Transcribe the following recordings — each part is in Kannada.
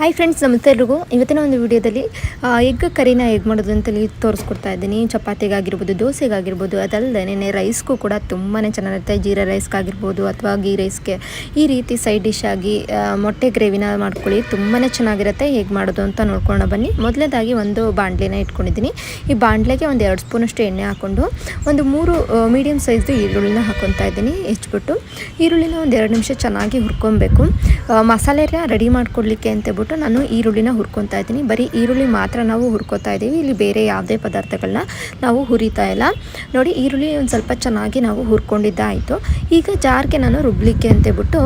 ಹಾಯ್ ಫ್ರೆಂಡ್ಸ್ ನಮಸ್ತೆ ಎಲ್ರಿಗೂ ಇವತ್ತಿನ ಒಂದು ವಿಡಿಯೋದಲ್ಲಿ ಎಗ್ ಕರಿನ ಹೇಗೆ ಮಾಡೋದು ಅಂತೇಳಿ ತೋರಿಸ್ಕೊಡ್ತಾ ಇದ್ದೀನಿ. ಚಪಾತಿಗಾಗಿರ್ಬೋದು, ದೋಸೆಗಾಗಿರ್ಬೋದು ಅದಲ್ಲದೆ ರೈಸ್ಗೂ ಕೂಡ ತುಂಬಾ ಚೆನ್ನಾಗಿರುತ್ತೆ. ಜೀರಾ ರೈಸ್ಗಾಗಿರ್ಬೋದು ಅಥವಾ ಗೀ ರೈಸ್ಗೆ ಈ ರೀತಿ ಸೈಡ್ ಡಿಶ್ ಆಗಿ ಮೊಟ್ಟೆ ಗ್ರೇವಿನ ಮಾಡ್ಕೊಳ್ಳಿ. ತುಂಬಾ ಚೆನ್ನಾಗಿರುತ್ತೆ. ಹೇಗೆ ಮಾಡೋದು ಅಂತ ನೋಡ್ಕೊಂಡು ಬನ್ನಿ. ಮೊದಲನೇದಾಗಿ ಒಂದು ಬಾಣಲೆನ ಇಟ್ಕೊಂಡಿದ್ದೀನಿ. ಈ ಬಾಣಲೆಗೆ ಒಂದು ಎರಡು ಸ್ಪೂನಷ್ಟು ಎಣ್ಣೆ ಹಾಕ್ಕೊಂಡು, ಒಂದು ಮೂರು ಮೀಡಿಯಮ್ ಸೈಜ್ದು ಈರುಳ್ಳಿನ ಹಾಕ್ಕೊತಾ ಇದ್ದೀನಿ. ಹೆಚ್ಚಿಬಿಟ್ಟು ಈರುಳ್ಳಿನ ಒಂದು ಎರಡು ನಿಮಿಷ ಚೆನ್ನಾಗಿ ಹುರ್ಕೊಬೇಕು. ಮಸಾಲೆ ರೆಡಿ ಮಾಡ್ಕೊಡ್ಲಿಕ್ಕೆ ಅಂತೇಳ್ಬಿಟ್ಟು ನಾನು ಈರುಳ್ಳಿನ ಹುರ್ಕೊತಾ ಇದ್ದೀನಿ. ಬರೀ ಈರುಳ್ಳಿ ಮಾತ್ರ ನಾವು ಹುರ್ಕೊತಾ ಇದ್ದೀವಿ. ಇಲ್ಲಿ ಬೇರೆ ಯಾವುದೇ ಪದಾರ್ಥಗಳನ್ನ ನಾವು ಹುರಿತಾ ಇಲ್ಲ. ನೋಡಿ, ಈರುಳ್ಳಿ ಒಂದು ಸ್ವಲ್ಪ ಚೆನ್ನಾಗಿ ನಾವು ಹುರ್ಕೊಂಡಿದ್ದಾಯಿತು. ಈಗ ಜಾರ್ಗೆ ನಾನು ರುಬ್ಲಿಕ್ಕೆ ಅಂತೇಳ್ಬಿಟ್ಟು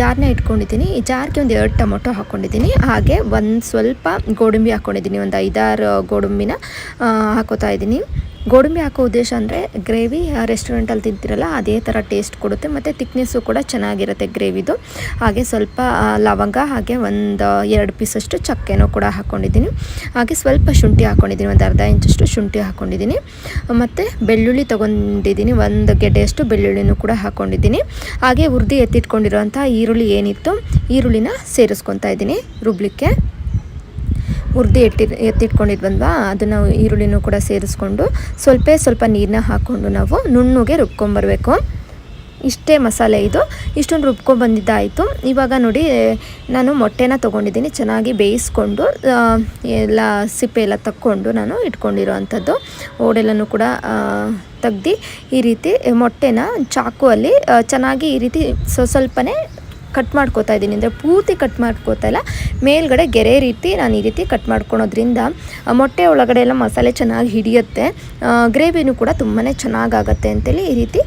ಜಾರ್ನ ಇಟ್ಕೊಂಡಿದ್ದೀನಿ. ಈ ಜಾರ್ಗೆ ಒಂದು ಎರಡು ಟೊಮೊಟೊ ಹಾಕ್ಕೊಂಡಿದ್ದೀನಿ ಹಾಗೆ ಒಂದು ಸ್ವಲ್ಪ ಗೋಡಂಬಿ ಹಾಕ್ಕೊಂಡಿದ್ದೀನಿ ಒಂದು ಐದಾರು ಗೋಡಂಬಿನ ಹಾಕೋತಾ ಇದ್ದೀನಿ. ಗೋಡಂಬಿ ಹಾಕೋ ಉದ್ದೇಶ ಅಂದರೆ ಗ್ರೇವಿ ರೆಸ್ಟೋರೆಂಟಲ್ಲಿ ತಿಂತಿರಲ್ಲ, ಅದೇ ಥರ ಟೇಸ್ಟ್ ಕೊಡುತ್ತೆ. ಮತ್ತು ತಿಕ್ನೆಸ್ಸು ಕೂಡ ಚೆನ್ನಾಗಿರುತ್ತೆ ಗ್ರೇವಿದು. ಹಾಗೆ ಸ್ವಲ್ಪ ಲವಂಗ, ಹಾಗೆ ಒಂದು ಎರಡು ಪೀಸಷ್ಟು ಚಕ್ಕೆನೂ ಕೂಡ ಹಾಕ್ಕೊಂಡಿದ್ದೀನಿ ಹಾಗೆ ಸ್ವಲ್ಪ ಶುಂಠಿ ಹಾಕ್ಕೊಂಡಿದ್ದೀನಿ ಒಂದು ಅರ್ಧ ಇಂಚಷ್ಟು ಶುಂಠಿ ಹಾಕ್ಕೊಂಡಿದ್ದೀನಿ ಮತ್ತು ಬೆಳ್ಳುಳ್ಳಿ ತೊಗೊಂಡಿದ್ದೀನಿ, ಒಂದು ಗೆಡ್ಡೆಯಷ್ಟು ಬೆಳ್ಳುಳ್ಳಿನೂ ಕೂಡ ಹಾಕ್ಕೊಂಡಿದ್ದೀನಿ ಹಾಗೆ ಹುರಿದು ಎತ್ತಿಟ್ಕೊಂಡಿರುವಂಥ ಈರುಳ್ಳಿ ಏನಿತ್ತು, ಈರುಳ್ಳಿನ ಸೇರಿಸ್ಕೊತಾ ಇದ್ದೀನಿ ರುಬ್ಲಿಕ್ಕೆ. ಹುರಿದು ಎಟ್ಟಿ ಎತ್ತಿಟ್ಕೊಂಡಿದ್ವಲ್ವಾ ಅದನ್ನು ಈರುಳ್ಳಿನೂ ಕೂಡ ಸೇರಿಸ್ಕೊಂಡು ಸ್ವಲ್ಪ ಸ್ವಲ್ಪ ನೀರನ್ನ ಹಾಕ್ಕೊಂಡು ನಾವು ನುಣ್ಣುಗೆ ರುಬ್ಕೊಂಬರ್ಬೇಕು. ಇಷ್ಟೇ ಮಸಾಲೆ ಇದು. ಇಷ್ಟೊಂದು ರುಬ್ಕೊಂಡ್ಬಂದಿದ್ದಾಯಿತು ಇವಾಗ ನೋಡಿ, ನಾನು ಮೊಟ್ಟೆನ ತೊಗೊಂಡಿದ್ದೀನಿ. ಚೆನ್ನಾಗಿ ಬೇಯಿಸ್ಕೊಂಡು ಎಲ್ಲ ಸಿಪ್ಪೆ ಎಲ್ಲ ತಕ್ಕೊಂಡು ನಾನು ಇಟ್ಕೊಂಡಿರೋ ಅಂಥದ್ದು ಓಡೆಲ್ಲನೂ ಕೂಡ ತೆಗ್ದು ಈ ರೀತಿ ಮೊಟ್ಟೆನ ಚಾಕುವಲ್ಲಿ ಅಲ್ಲಿ ಚೆನ್ನಾಗಿ ಈ ರೀತಿ ಸ್ವ ಸ್ವಲ್ಪನೇ ಕಟ್ ಮಾಡ್ಕೋತಾ ಇದ್ದೀನಿ. ಅಂದರೆ ಪೂರ್ತಿ ಕಟ್ ಮಾಡ್ಕೋತಾ ಇಲ್ಲ. ಮೇಲ್ಗಡೆ ಗೆರೆ ರೀತಿ ನಾನು ಈ ರೀತಿ ಕಟ್ ಮಾಡ್ಕೊಳೋದ್ರಿಂದ ಮೊಟ್ಟೆ ಒಳಗಡೆ ಎಲ್ಲ ಮಸಾಲೆ ಚೆನ್ನಾಗಿ ಹಿಡಿಯುತ್ತೆ. ಗ್ರೇವಿನೂ ಕೂಡ ತುಂಬಾ ಚೆನ್ನಾಗಾಗತ್ತೆ ಅಂತೇಳಿ ಈ ರೀತಿ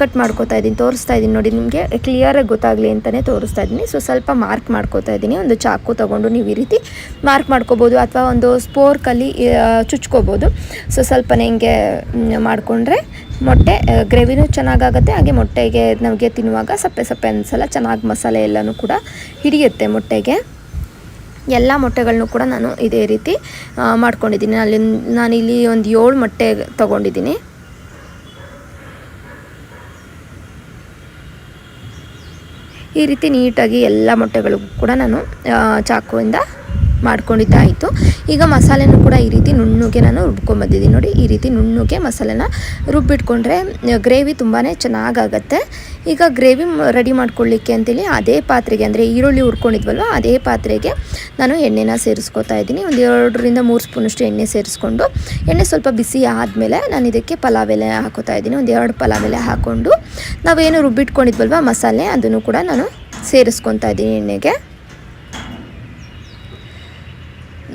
ಕಟ್ ಮಾಡ್ಕೋತಾ ಇದ್ದೀನಿ. ತೋರಿಸ್ತಾ ಇದ್ದೀನಿ ನೋಡಿ, ನಿಮಗೆ ಕ್ಲಿಯರಾಗಿ ಗೊತ್ತಾಗಲಿ ಅಂತಲೇ ತೋರಿಸ್ತಾ ಇದ್ದೀನಿ. ಸೊ ಸ್ವಲ್ಪ ಮಾರ್ಕ್ ಮಾಡ್ಕೋತಾ ಇದ್ದೀನಿ. ಒಂದು ಚಾಕು ತೊಗೊಂಡು ನೀವು ಈ ರೀತಿ ಮಾರ್ಕ್ ಮಾಡ್ಕೋಬೋದು. ಅಥವಾ ಒಂದು ಸ್ಪೋರ್ಕಲ್ಲಿ ಚುಚ್ಕೋಬೋದು. ಸೊ ಸ್ವಲ್ಪನೇ ಹಿಂಗೆ ಮಾಡಿಕೊಂಡ್ರೆ ಮೊಟ್ಟೆ ಗ್ರೇವಿನೂ ಚೆನ್ನಾಗಾಗುತ್ತೆ. ಹಾಗೆ ಮೊಟ್ಟೆಗೆ ನಮಗೆ ತಿನ್ನುವಾಗ ಸಪ್ಪೆ ಸಪ್ಪೆ ಅನಿಸಲ್ಲ, ಚೆನ್ನಾಗಿ ಮಸಾಲೆ ಎಲ್ಲನೂ ಕೂಡ ಹಿಡಿಯುತ್ತೆ ಮೊಟ್ಟೆಗೆ. ಎಲ್ಲ ಮೊಟ್ಟೆಗಳನ್ನೂ ಕೂಡ ನಾನು ಇದೇ ರೀತಿ ಮಾಡ್ಕೊಂಡಿದ್ದೀನಿ. ಅಲ್ಲಿ ನಾನಿಲ್ಲಿ ಒಂದು ಏಳು ಮೊಟ್ಟೆ ತೊಗೊಂಡಿದ್ದೀನಿ. ಈ ರೀತಿ ನೀಟಾಗಿ ಎಲ್ಲ ಮೊಟ್ಟೆಗಳಿಗೂ ಕೂಡ ನಾನು ಚಾಕುವಿಂದ ಮಾಡ್ಕೊಂಡಿದ್ದಾಯಿತು. ಈಗ ಮಸಾಲೆನೂ ಕೂಡ ಈ ರೀತಿ ನುಣ್ಣುಗೆ ನಾನು ರುಬ್ಕೊಂಬಂದಿದ್ದೀನಿ ನೋಡಿ, ಈ ರೀತಿ ನುಣ್ಣುಗೆ ಮಸಾಲೆನ ರುಬ್ಬಿಟ್ಕೊಂಡ್ರೆ, ಗ್ರೇವಿ ತುಂಬಾ ಚೆನ್ನಾಗಾಗತ್ತೆ. ಈಗ ಗ್ರೇವಿ ರೆಡಿ ಮಾಡ್ಕೊಳ್ಳಿಕ್ಕೆ ಅಂತೇಳಿ ಅದೇ ಪಾತ್ರೆಗೆ, ಅಂದರೆ ಈರುಳ್ಳಿ ಹುರ್ಕೊಂಡಿದ್ವಲ್ವ, ಅದೇ ಪಾತ್ರೆಗೆ ನಾನು ಎಣ್ಣೆನ ಸೇರಿಸ್ಕೊತಾ ಇದ್ದೀನಿ. ಒಂದು ಎರಡರಿಂದ ಮೂರು ಸ್ಪೂನಷ್ಟು ಎಣ್ಣೆ ಸೇರಿಸ್ಕೊಂಡು, ಎಣ್ಣೆ ಸ್ವಲ್ಪ ಬಿಸಿ ಆದಮೇಲೆ ನಾನು ಇದಕ್ಕೆ ಪಲಾವ್ ಎಲೆ ಹಾಕೋತಾ ಇದ್ದೀನಿ. ಒಂದು ಎರಡು ಪಲಾವ್ ಎಲೆ ಹಾಕ್ಕೊಂಡು ನಾವೇನು ರುಬ್ಬಿಟ್ಕೊಂಡಿದ್ವಲ್ವ ಮಸಾಲೆ, ಅದನ್ನು ಕೂಡ ನಾನು ಸೇರಿಸ್ಕೊತಾ ಇದ್ದೀನಿ ಎಣ್ಣೆಗೆ.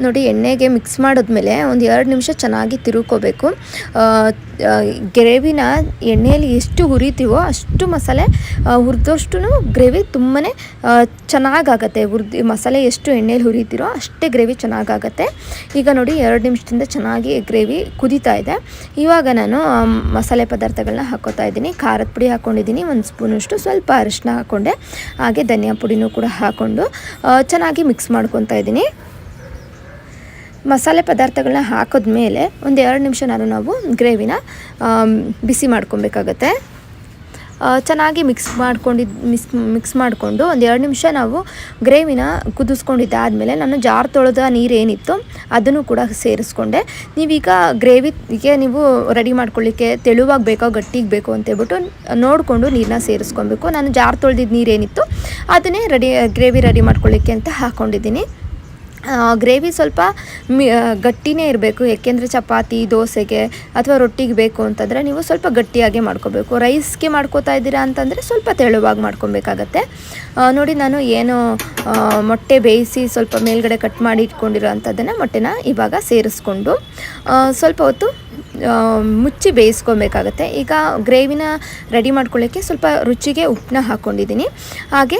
ನೋಡಿ, ಎಣ್ಣೆಗೆ ಮಿಕ್ಸ್ ಮಾಡಿದ್ಮೇಲೆ ಒಂದು ಎರಡು ನಿಮಿಷ ಚೆನ್ನಾಗಿ ತಿರುಕೋಬೇಕು ಗ್ರೇವಿನ ಎಣ್ಣೆಯಲ್ಲಿ ಎಷ್ಟು ಹುರಿತೀವೋ ಅಷ್ಟು ಮಸಾಲೆ ಹುರಿದಷ್ಟು ಗ್ರೇವಿ ತುಂಬಾ ಚೆನ್ನಾಗಾಗತ್ತೆ. ಹುರಿದು, ಮಸಾಲೆ ಎಷ್ಟು ಎಣ್ಣೆಯಲ್ಲಿ ಹುರಿತೀರೋ ಅಷ್ಟೇ ಗ್ರೇವಿ ಚೆನ್ನಾಗಾಗತ್ತೆ. ಈಗ ನೋಡಿ, ಎರಡು ನಿಮಿಷದಿಂದ ಚೆನ್ನಾಗಿ ಗ್ರೇವಿ ಕುದೀತಾ ಇದೆ. ಇವಾಗ ನಾನು ಮಸಾಲೆ ಪದಾರ್ಥಗಳನ್ನ ಹಾಕೋತಾ ಇದ್ದೀನಿ. ಖಾರದ ಪುಡಿ ಹಾಕ್ಕೊಂಡಿದ್ದೀನಿ ಒಂದು ಸ್ಪೂನಷ್ಟು ಸ್ವಲ್ಪ ಅರಿಶಿನ ಹಾಕ್ಕೊಂಡೆ ಹಾಗೆ ಧನಿಯಾ ಪುಡಿನೂ ಕೂಡ ಹಾಕ್ಕೊಂಡು ಚೆನ್ನಾಗಿ ಮಿಕ್ಸ್ ಮಾಡ್ಕೊತಾ ಇದ್ದೀನಿ. ಮಸಾಲೆ ಪದಾರ್ಥಗಳನ್ನ ಹಾಕಿದ್ಮೇಲೆ ಒಂದು ಎರಡು ನಿಮಿಷ ನಾನು ನಾವು ಗ್ರೇವಿನ ಬಿಸಿ ಮಾಡ್ಕೊಬೇಕಾಗತ್ತೆ. ಚೆನ್ನಾಗಿ ಮಿಕ್ಸ್ ಮಾಡ್ಕೊಂಡಿದ್ದು ಮಿಕ್ಸ್ ಮಿಕ್ಸ್ ಮಾಡಿಕೊಂಡು ಒಂದು ಎರಡು ನಿಮಿಷ ನಾವು ಗ್ರೇವಿನ ಕುದಿಸ್ಕೊಂಡಿದ್ದಾದಮೇಲೆ ನಾನು ಜಾರ್ ತೊಳೆದ ನೀರೇನಿತ್ತು ಅದನ್ನು ಕೂಡ ಸೇರಿಸ್ಕೊಂಡೆ. ನೀವೀಗ ಗ್ರೇವಿಗೆ ನೀವು ರೆಡಿ ಮಾಡ್ಕೊಳ್ಳಿಕ್ಕೆ ತೆಳುವಾಗಿ ಬೇಕೋ ಗಟ್ಟಿಗೆ ಬೇಕು ಅಂತೇಳ್ಬಿಟ್ಟು ನೋಡಿಕೊಂಡು ನೀರನ್ನ ಸೇರಿಸ್ಕೊಬೇಕು. ನಾನು ಜಾರ್ ತೊಳೆದಿದ್ದ ನೀರೇನಿತ್ತು ಅದನ್ನೇ ರೆಡಿ ಗ್ರೇವಿ ರೆಡಿ ಮಾಡ್ಕೊಳ್ಳಿಕ್ಕೆ ಅಂತ ಹಾಕ್ಕೊಂಡಿದ್ದೀನಿ ಗ್ರೇವಿ ಸ್ವಲ್ಪ ಮಿ ಗಟ್ಟಿನೇ ಇರಬೇಕು. ಏಕೆಂದರೆ ಚಪಾತಿ, ದೋಸೆಗೆ ಅಥವಾ ರೊಟ್ಟಿಗೆ ಬೇಕು ಅಂತಂದರೆ ನೀವು ಸ್ವಲ್ಪ ಗಟ್ಟಿಯಾಗಿ ಮಾಡ್ಕೋಬೇಕು. ರೈಸ್ಗೆ ಮಾಡ್ಕೋತಾ ಇದ್ದೀರಾ ಅಂತಂದರೆ ಸ್ವಲ್ಪ ತೆಳುವಾಗಿ ಮಾಡ್ಕೊಬೇಕಾಗತ್ತೆ. ನೋಡಿ ನಾನು ಏನು ಮೊಟ್ಟೆ ಬೇಯಿಸಿ ಸ್ವಲ್ಪ ಮೇಲ್ಗಡೆ ಕಟ್ ಮಾಡಿ ಇಟ್ಕೊಂಡಿರೋ ಅಂಥದ್ದನ್ನು ಮೊಟ್ಟೆನ ಇವಾಗ ಸೇರಿಸ್ಕೊಂಡು ಸ್ವಲ್ಪ ಹೊತ್ತು ಮುಚ್ಚಿ ಬೇಯಿಸ್ಕೊಬೇಕಾಗತ್ತೆ. ಈಗ ಗ್ರೇವಿನ ರೆಡಿ ಮಾಡ್ಕೊಳ್ಳೋಕ್ಕೆ ಸ್ವಲ್ಪ ರುಚಿಗೆ ಉಪ್ಪನ್ನ ಹಾಕ್ಕೊಂಡಿದ್ದೀನಿ ಹಾಗೆ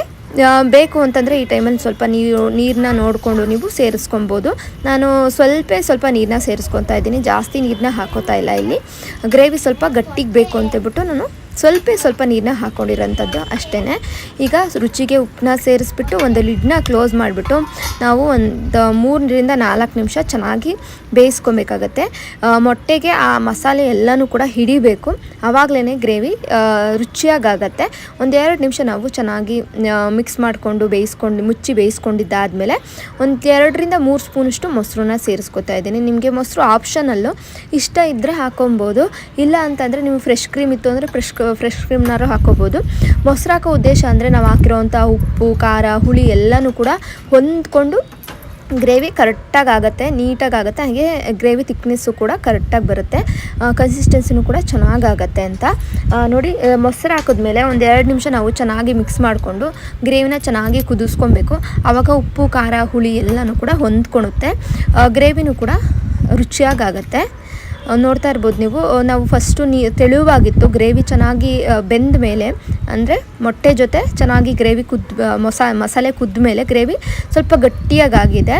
ಬೇಕು ಅಂತಂದರೆ ಈ ಟೈಮಲ್ಲಿ ಸ್ವಲ್ಪ ನೀರು ನೀರನ್ನ ನೋಡಿಕೊಂಡು ನೀವು ಸೇರಿಸ್ಕೊಬೋದು. ನಾನು ಸ್ವಲ್ಪ ಸ್ವಲ್ಪ ನೀರನ್ನ ಸೇರಿಸ್ಕೊತಾ ಇದ್ದೀನಿ. ಜಾಸ್ತಿ ನೀರನ್ನ ಹಾಕೋತಾ ಇಲ್ಲ ಇಲ್ಲಿ. ಗ್ರೇವಿ ಸ್ವಲ್ಪ ಗಟ್ಟಿಗೆ ಬೇಕು ಅಂತೇಳ್ಬಿಟ್ಟು ನಾನು ಸ್ವಲ್ಪ ಸ್ವಲ್ಪ ನೀರನ್ನ ಹಾಕ್ಕೊಂಡಿರೋಂಥದ್ದು ಅಷ್ಟೇ ಈಗ ರುಚಿಗೆ ಉಪ್ಪನ್ನ ಸೇರಿಸ್ಬಿಟ್ಟು ಒಂದು ಲಿಡ್ನ ಕ್ಲೋಸ್ ಮಾಡಿಬಿಟ್ಟು ನಾವು ಒಂದು ಮೂರರಿಂದ ನಾಲ್ಕು ನಿಮಿಷ ಚೆನ್ನಾಗಿ ಬೇಯಿಸ್ಕೊಬೇಕಾಗತ್ತೆ. ಮೊಟ್ಟೆಗೆ ಆ ಮಸಾಲೆ ಎಲ್ಲನೂ ಕೂಡ ಹಿಡಿಬೇಕು. ಆವಾಗಲೇ ಗ್ರೇವಿ ರುಚಿಯಾಗತ್ತೆ ಒಂದೆರಡು ನಿಮಿಷ ನಾವು ಚೆನ್ನಾಗಿ ಮಿಕ್ಸ್ ಮಾಡಿಕೊಂಡು ಬೇಯಿಸ್ಕೊಂಡು, ಮುಚ್ಚಿ ಬೇಯಿಸ್ಕೊಂಡಿದ್ದಾದಮೇಲೆ ಒಂದು ಎರಡರಿಂದ ಮೂರು ಸ್ಪೂನಷ್ಟು ಮೊಸರನ್ನ ಸೇರಿಸ್ಕೊತಾ ಇದ್ದೀನಿ. ನಿಮಗೆ ಮೊಸರು ಆಪ್ಷನಲ್ಲು ಇಷ್ಟ ಇದ್ದರೆ ಹಾಕೊಬೋದು. ಇಲ್ಲ ಅಂತಂದರೆ ನೀವು ಫ್ರೆಶ್ ಕ್ರೀಮ್ ಇತ್ತು ಅಂದರೆ ಫ್ರೆಶ್ ಫ್ರೆಶ್ ಕ್ರೀಮ್ನಾರು ಹಾಕೋಬೋದು. ಮೊಸರು ಹಾಕೋ ಉದ್ದೇಶ ಅಂದರೆ ನಾವು ಹಾಕಿರೋವಂಥ ಉಪ್ಪು, ಖಾರ, ಹುಳಿ ಎಲ್ಲನೂ ಕೂಡ ಹೊಂದ್ಕೊಂಡು ಗ್ರೇವಿ ಕರೆಕ್ಟಾಗಿ ಆಗುತ್ತೆ, ನೀಟಾಗಿ ಆಗುತ್ತೆ, ಹಾಗೆ ಗ್ರೇವಿ ತಿಕ್ನೆಸ್ಸು ಕೂಡ ಕರೆಕ್ಟಾಗಿ ಬರುತ್ತೆ ಕನ್ಸಿಸ್ಟೆನ್ಸಿನೂ ಕೂಡ ಚೆನ್ನಾಗಾಗತ್ತೆ ಅಂತ. ನೋಡಿ ಮೊಸರು ಹಾಕಿದ್ಮೇಲೆ ಒಂದು ಎರಡು ನಿಮಿಷ ನಾವು ಚೆನ್ನಾಗಿ ಮಿಕ್ಸ್ ಮಾಡಿಕೊಂಡು ಗ್ರೇವಿನ ಚೆನ್ನಾಗಿ ಕುದಿಸ್ಕೊಬೇಕು. ಆವಾಗ ಉಪ್ಪು, ಖಾರ, ಹುಳಿ ಎಲ್ಲನೂ ಕೂಡ ಹೊಂದ್ಕೊಳುತ್ತೆ ಗ್ರೇವಿನೂ ಕೂಡ ರುಚಿಯಾಗಾಗತ್ತೆ ನೋಡ್ತಾ ಇರ್ಬೋದು ನೀವು. ನಾವು ಫಸ್ಟು ನೀ ತೆಳುವಾಗಿತ್ತು ಗ್ರೇವಿ ಚೆನ್ನಾಗಿ ಬೆಂದ ಮೇಲೆ ಅಂದರೆ ಮೊಟ್ಟೆ ಜೊತೆ ಚೆನ್ನಾಗಿ ಗ್ರೇವಿ ಕುದ್ ಮೊಸ, ಮಸಾಲೆ ಕುದ್ದ ಮೇಲೆ ಗ್ರೇವಿ ಸ್ವಲ್ಪ ಗಟ್ಟಿಯಾಗಾಗಿದೆ.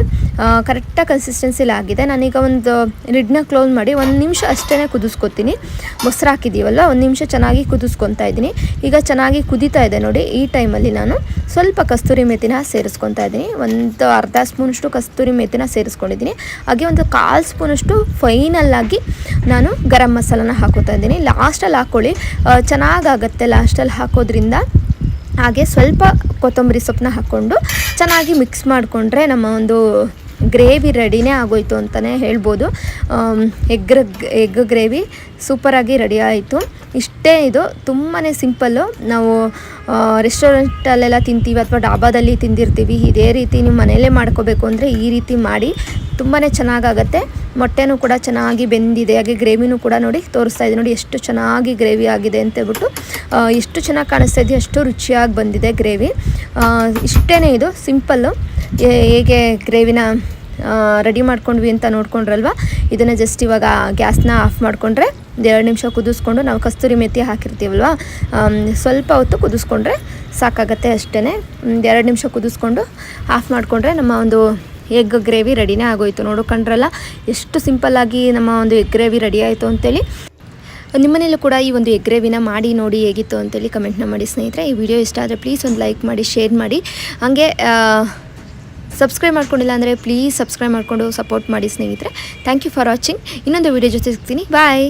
ಕರೆಕ್ಟಾಗಿ ಕನ್ಸಿಸ್ಟೆನ್ಸಿಲಿ ಆಗಿದೆ. ನಾನೀಗ ಒಂದು ಲಿಡ್ನ ಕ್ಲೋಸ್ ಮಾಡಿ ಒಂದು ನಿಮಿಷ ಅಷ್ಟೇ ಕುದಿಸ್ಕೊತೀನಿ. ಮೊಸರು ಹಾಕಿದ್ದೀವಲ್ಲ ಒಂದು ನಿಮಿಷ ಚೆನ್ನಾಗಿ ಕುದಿಸ್ಕೊತಾ ಇದ್ದೀನಿ. ಈಗ ಚೆನ್ನಾಗಿ ಕುದೀತಾ ಇದೆ ನೋಡಿ, ಈ ಟೈಮಲ್ಲಿ ನಾನು ಸ್ವಲ್ಪ ಕಸ್ತೂರಿ ಮೆಥಿನ ಸೇರಿಸ್ಕೊತಾ ಇದ್ದೀನಿ. ಒಂದು ಅರ್ಧ ಸ್ಪೂನಷ್ಟು ಕಸ್ತೂರಿ ಮೆಥಿನ ಸೇರಿಸ್ಕೊಂಡಿದ್ದೀನಿ. ಹಾಗೆ ಒಂದು ಕಾಲು ಸ್ಪೂನಷ್ಟು ಫೈನಲ್ಲಾಗಿ ನಾನು ಗರಂ ಮಸಾಲನ ಹಾಕೋತಾ ಇದ್ದೀನಿ. ಲಾಸ್ಟಲ್ಲಿ ಹಾಕ್ಕೊಳ್ಳಿ. ಚೆನ್ನಾಗಾಗತ್ತೆ ಲಾಸ್ಟಲ್ಲಿ ಹಾಕೋದ್ರಿಂದ ಹಾಗೆ ಸ್ವಲ್ಪ ಕೊತ್ತಂಬರಿ ಸೊಪ್ಪನ್ನ ಹಾಕ್ಕೊಂಡು ಚೆನ್ನಾಗಿ ಮಿಕ್ಸ್ ಮಾಡಿಕೊಂಡ್ರೆ ನಮ್ಮ ಒಂದು ಗ್ರೇವಿ ರೆಡಿನೇ ಆಗೋಯ್ತು ಅಂತಲೇ ಹೇಳ್ಬೋದು. ಎಗ್ ಎಗ್ ಗ್ರೇವಿ ಸೂಪರಾಗಿ ರೆಡಿ ಆಯಿತು. ಇಷ್ಟೇ ಇದು ತುಂಬಾ ಸಿಂಪಲ್ಲು ನಾವು ರೆಸ್ಟೋರೆಂಟಲ್ಲೆಲ್ಲ ತಿಂತೀವಿ ಅಥವಾ ಡಾಬಾದಲ್ಲಿ ತಿಂದಿರ್ತೀವಿ, ಇದೇ ರೀತಿ ನೀವು ಮನೆಯಲ್ಲೇ ಮಾಡ್ಕೋಬೇಕು ಅಂದರೆ ಈ ರೀತಿ ಮಾಡಿ ತುಂಬಾ ಚೆನ್ನಾಗಾಗತ್ತೆ. ಮೊಟ್ಟೆನೂ ಕೂಡ ಚೆನ್ನಾಗಿ ಬೆಂದಿದೆ, ಹಾಗೆ ಗ್ರೇವಿನೂ ಕೂಡ ನೋಡಿ ತೋರಿಸ್ತಾ ಇದೆ. ನೋಡಿ ಎಷ್ಟು ಚೆನ್ನಾಗಿ ಗ್ರೇವಿ ಆಗಿದೆ ಅಂತ ಹೇಳ್ಬಿಟ್ಟು ಎಷ್ಟು ಚೆನ್ನಾಗಿ ಕಾಣಿಸ್ತಾ ಇದೆಯೋ ಅಷ್ಟು ರುಚಿಯಾಗಿ ಬಂದಿದೆ ಗ್ರೇವಿ. ಇಷ್ಟೇ ಇದು, ಸಿಂಪಲ್ಲು. ಹೇಗೆ ಗ್ರೇವಿನ ರೆಡಿ ಮಾಡ್ಕೊಂಡ್ವಿ ಅಂತ ನೋಡ್ಕೊಂಡ್ರಲ್ವ? ಇದನ್ನು ಜಸ್ಟ್ ಇವಾಗ ಗ್ಯಾಸ್ನ ಆಫ್ ಮಾಡಿಕೊಂಡ್ರೆ ಎರಡು ನಿಮಿಷ ಕುದಿಸ್ಕೊಂಡು ನಾವು ಕಸ್ತೂರಿ ಮೆತ್ತಿ ಹಾಕಿರ್ತೀವಲ್ವ? ಸ್ವಲ್ಪ ಹೊತ್ತು ಕುದಿಸ್ಕೊಂಡ್ರೆ ಸಾಕಾಗತ್ತೆ ಅಷ್ಟೇ ಒಂದು ಎರಡು ನಿಮಿಷ ಕುದಿಸ್ಕೊಂಡು ಆಫ್ ಮಾಡಿಕೊಂಡ್ರೆ ನಮ್ಮ ಒಂದು ಎಗ್ ಗ್ರೇವಿ ರೆಡಿನೇ ಆಗೋಯ್ತು ನೋಡ್ಕೊಂಡ್ರಲ್ಲ ಎಷ್ಟು ಸಿಂಪಲ್ಲಾಗಿ ನಮ್ಮ ಒಂದು ಎಗ್ ಗ್ರೇವಿ ರೆಡಿ ಆಯಿತು ಅಂತೇಳಿ. ನಿಮ್ಮನೇಲೂ ಕೂಡ ಈ ಒಂದು ಎಗ್ ಗ್ರೇವಿನ ಮಾಡಿ ನೋಡಿ ಹೇಗಿತ್ತು ಅಂತೇಳಿ ಕಮೆಂಟ್ನ ಮಾಡಿ ಸ್ನೇಹಿತರೆ. ಈ ವಿಡಿಯೋ ಇಷ್ಟ ಆದರೆ ಪ್ಲೀಸ್ ಒಂದು ಲೈಕ್ ಮಾಡಿ ಶೇರ್ ಮಾಡಿ. ಹಾಗೆ ಸಬ್ಸ್ಕ್ರೈಬ್ ಮಾಡ್ಕೊಂಡಿಲ್ಲ ಅಂದರೆ ಪ್ಲೀಸ್ ಸಬ್ಸ್ಕ್ರೈಬ್ ಮಾಡಿಕೊಂಡು ಸಪೋರ್ಟ್ ಮಾಡಿ ಸ್ನೇಹಿತರೆ. ಥ್ಯಾಂಕ್ ಯು ಫಾರ್ ವಾಚಿಂಗ್ ಇನ್ನೊಂದು ವಿಡಿಯೋ ಜೊತೆ ಸಿಗ್ತೀನಿ. ಬಾಯ್